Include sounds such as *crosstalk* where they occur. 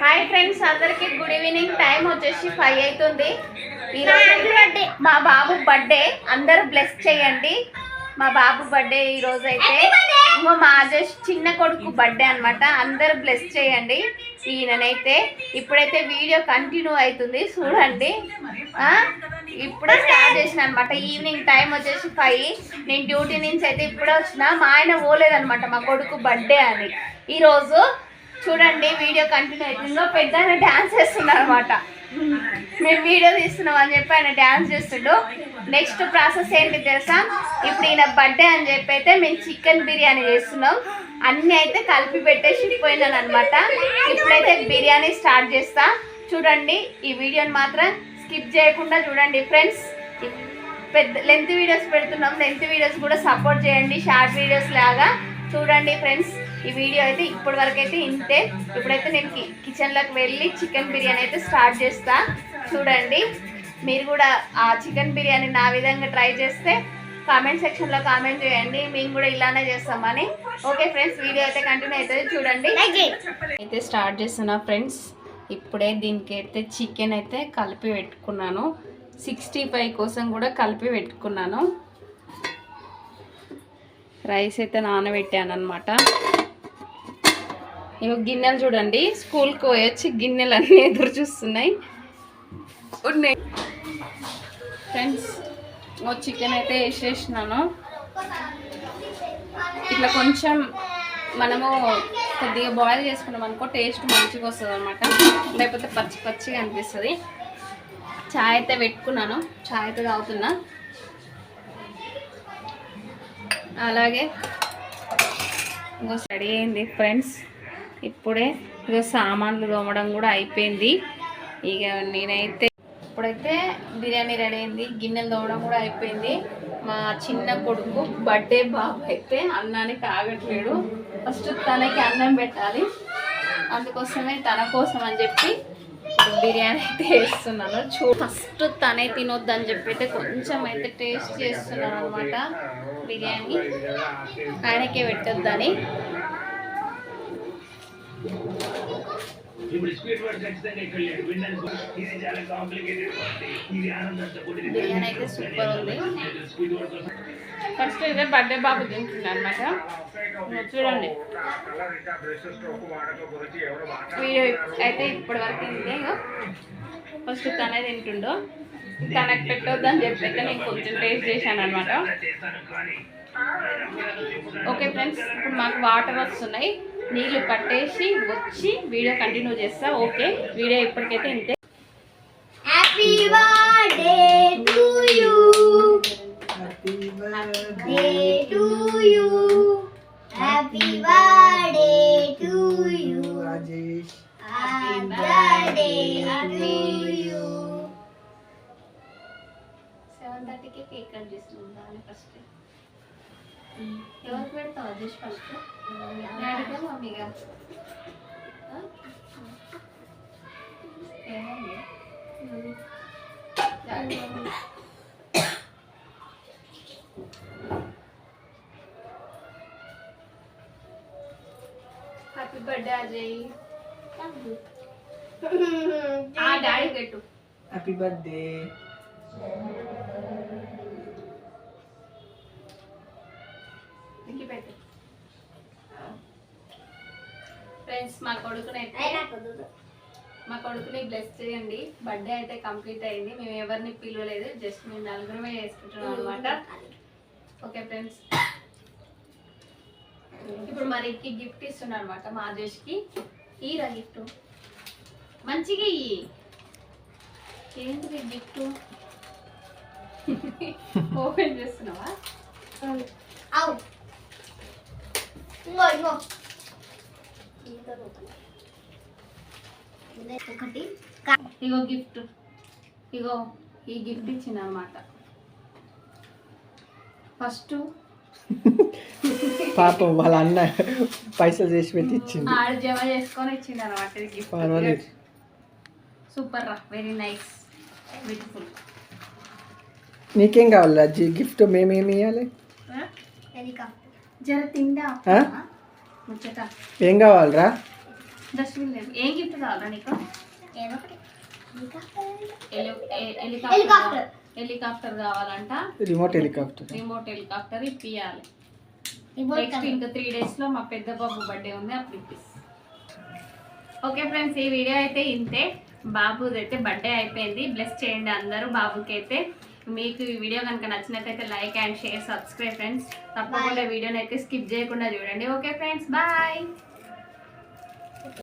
Hi friends అందరికి good evening time వచ్చేసి five అవుతుంది. ఈరోజు మా బాబు బర్త్డే అందరూ బ్లెస్ చేయండి. మా బాబు బర్త్డే ఈ రోజు అయితే ఇంకో మా జస్ట్ చిన్న కొడుకు బర్త్డే అన్నమాట. అందరూ బ్లెస్ చేయండి. ఈయననైతే ఇప్పుడైతే వీడియో కంటిన్యూ అవుతుంది. చూడండి? ఇప్పుడే స్టార్ట్ చేసిన అనమాట ఈవినింగ్ టైం వచ్చేసి ఫైవ్ నేను డ్యూటీ నుంచి అయితే ఇప్పుడే వచ్చిన మా ఆయన పోలేదనమాట మా కొడుకు బర్త్డే అని. ఈరోజు చూడండి వీడియో కంటిన్యూ అవుతుందో పెద్ద ఆయన డ్యాన్స్ చేస్తున్నారు అనమాట మేము వీడియో తీస్తున్నాం అని చెప్పి ఆయన డ్యాన్స్ చేస్తుండు. నెక్స్ట్ ప్రాసెస్ ఏంటి తెలుసా? ఇప్పుడు ఈయన బర్త్డే అని చెప్పి అయితే మేము చికెన్ బిర్యానీ చేస్తున్నాం. అన్నీ అయితే కలిపి పెట్టేసి పోయినాను అనమాట ఇప్పుడైతే బిర్యానీ స్టార్ట్ చేస్తా. చూడండి ఈ వీడియోని మాత్రం స్కిప్ చేయకుండా చూడండి ఫ్రెండ్స్ పెద్ద లెంత్ వీడియోస్ పెడుతున్నాం. లెంత్ వీడియోస్ కూడా సపోర్ట్ చేయండి షార్ట్ వీడియోస్ లాగా. చూడండి ఫ్రెండ్స్ ఈ వీడియో అయితే ఇప్పటి వరకు అయితే ఇంతే. ఇప్పుడైతే నేను కిచెన్లోకి వెళ్ళి చికెన్ బిర్యానీ అయితే స్టార్ట్ చేస్తా. చూడండి. మీరు కూడా ఆ చికెన్ బిర్యానీ నా విధంగా ట్రై చేస్తే కామెంట్ సెక్షన్లో కామెంట్ చేయండి. మేము కూడా ఇలానే చేస్తామని ఓకే ఫ్రెండ్స్ వీడియో అయితే కంటిన్యూ అవుతుంది. చూడండి. అయితే స్టార్ట్ చేస్తున్నా ఫ్రెండ్స్ ఇప్పుడే దీనికి అయితే చికెన్ అయితే కలిపి పెట్టుకున్నాను. సిక్స్టీ ఫైవ్ కోసం కూడా కలిపి పెట్టుకున్నాను. రైస్ అయితే నానబెట్టాను అనమాట ఇవి గిన్నెలు చూడండి. స్కూల్కి పోయొచ్చి గిన్నెలు అన్నీ *laughs* ఎదురు చూస్తున్నాయి. ఉన్నాయి. ఫ్రెండ్స్ ఓ చికెన్ అయితే వేసేసినాను. ఇట్లా కొంచెం మనము కొద్దిగా బాయిల్ చేసుకున్నాం అనుకో టేస్ట్ మంచిగా వస్తుంది అనమాట లేకపోతే పచ్చి పచ్చిగా అనిపిస్తుంది. చాయ్ అయితే పెట్టుకున్నాను. చాయ్ అయితే తాగుతున్నా. అలాగే. ఇంకో రెడీ అయింది ఫ్రెండ్స్ ఇప్పుడే ఇక సామాన్లు తోమడం కూడా అయిపోయింది. ఇక నేనైతే ఇప్పుడైతే బిర్యానీ రెడీ అయింది. గిన్నెలు తోమడం కూడా అయిపోయింది. మా చిన్న కొడుకు బర్త్డే బాబు అయితే అన్నానికి ఆగట్లేడు. ఫస్ట్ తనకి అన్నం పెట్టాలి. అందుకోసమే తన కోసం అని చెప్పి బిర్యానీ అయితే వేస్తున్నాను చూ ఫస్ట్ తనే తినొద్దు అని చెప్పి అయితే కొంచెం అయితే టేస్ట్ చేస్తున్నాను అనమాట బిర్యానీ. ఆయనకే పెట్టొద్దని. ఇప్పుడు స్పీడ్ వర్డ్ ఖచ్చితంగా ఇక్కడ లేదు. వినడానికి ఇది చాలా కాంప్లికేటెడ్ ఇది ఆనందంతో కూడిన సూపర్ ఉంది. స్పీడ్ వర్డ్ కోసం. ఫస్ట్ ఇదే బర్త్డే బాబు తింటున్నా అనమాట చూడండి. వీడియో అయితే ఇప్పటి వరకు ఇంతే ఫస్ట్ తనే తింటుండో. తనకు పెట్టొద్దని చెప్పి అయితే నేను కొంచెం టేస్ట్ చేశాను అనమాట ఓకే ఫ్రెండ్స్ ఇప్పుడు మాకు వాటర్ వస్తున్నాయి. నీళ్ళు కట్టేసి వచ్చి వీడియో కంటిన్యూ చేస్తా. ఓకే వీడియో ఇప్పటికైతే ఇంతే. హ్యాపీ ఇక్కడ చూస్తున్నాను ఫస్ట్ ఎవరికి పెడతావు జస్ట్ ఫస్ట్ డాడీగా మమ్మీగా ఆ? ఏమైంది? డాడీ. హ్యాపీ బర్త్డే అజయ్ ఆ డాడీ పెట్టు హ్యాపీ బర్త్డే ఫ్రెండ్స్ మా కొడుకునైతే కుదరదు. మా కొడుకుని బ్లెస్ చేయండి. బర్త్డే అయితే కంప్లీట్ అయింది. మేము ఎవరిని పిలవలేదు. జస్ట్ మేము నలుగురమే చేసుకుంటున్నాం అనమాట ఓకే ఫ్రెండ్స్ ఇప్పుడు మరికి గిఫ్ట్ ఇస్తున్నాను అనమాట మా ఆదేశ్కి. ఈరా గిఫ్ట్ మంచిగా ఇయ్యి. ఏంటిది గిఫ్ట్ ఓపెన్ *laughs* చేస్తున్నావా? ఇంకో ఇంకో ఒకటి. ఇగో గిఫ్ట్. ఇగో ఈ గిఫ్ట్ ఇచ్చిన అనమాట ఫస్ట్ పాపం వాళ్ళ అన్న పైసలు చేసి పెట్టి ఇచ్చింది. ఆడ జమ చేసుకొని ఇచ్చింది అనమాట గిఫ్ట్. సూపర్ రా వెరీ నైస్. బ్యూటిఫుల్. నీకేం కావాలి అజ్జి? గిఫ్ట్ మేమేమి ఇవ్వాలి ఏం కావాలరా? ఏం గిఫ్ట్ కావాలా నీకు? హెలికాప్టర్. హెలికాప్టర్. కావాలంట. Remote helicopter. రిమోట్ హెలికాప్టర్ ఇప్పియాలి. నెక్స్ట్ ఇంకా త్రీ డేస్లో మా పెద్ద బాబు బర్త్డే ఉంది అప్పుడు ఇప్పిస్తాం. ఓకే ఫ్రెండ్స్ ఈ వీడియో అయితే ఇంతే. బాబుది అయితే బర్త్డే అయిపోయింది. బ్లెస్ చేయండి అందరూ. బాబుకి అయితే మీకు ఈ వీడియో కనుక నచ్చినట్లయితే like and share subscribe friends. తప్పకుండా వీడియోని అయితే స్కిప్ చేయకుండా చూడండి. Okay friends bye.